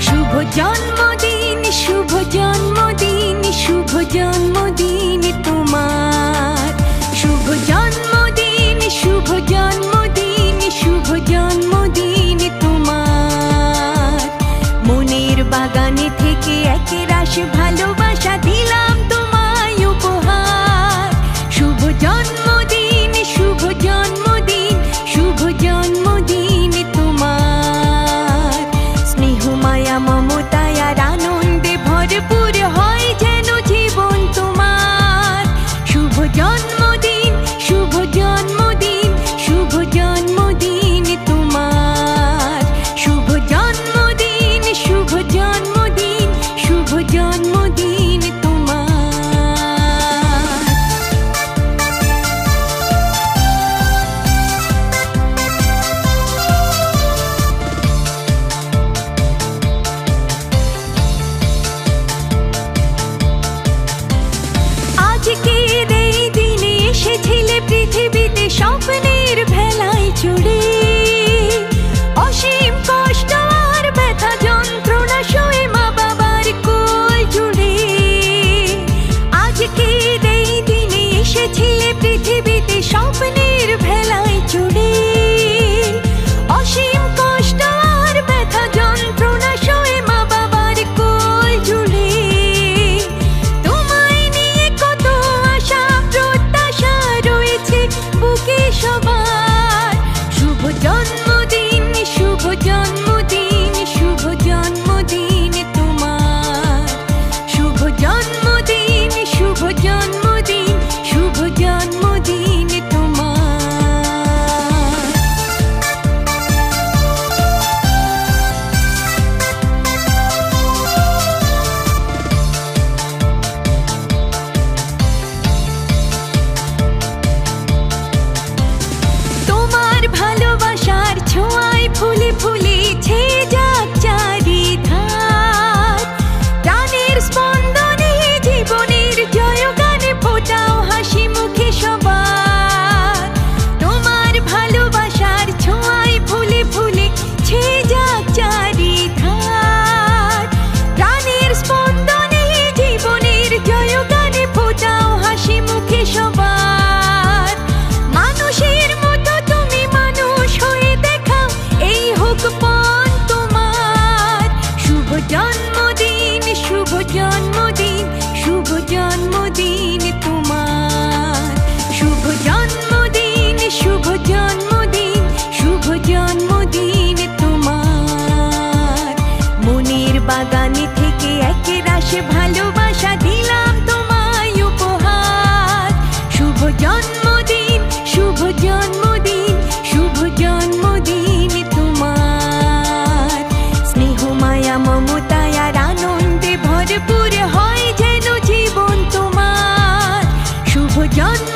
শুভ জন্মদিন শুভ জন্মদিন শুভ জন্মদিন তোমার। শুভ জন্মদিন শুভ জন্মদিন শুভ জন্মদিন তোমার। মনের বাগানে থেকে একে রাশ ভালোবাসা স্বপ্নের ভেলায় চুড়ে বাগানে থেকে একে রাশে ভালোবাসা দিলাম তোমায় উপহার। শুভ জন্মদিন শুভ জন্মদিন শুভ জন্মদিন তোমার। স্নেহ, মায়া মমতায় আর আনন্দে ভরপুর হয় যেন জীবন তোমার। শুভ জন্ম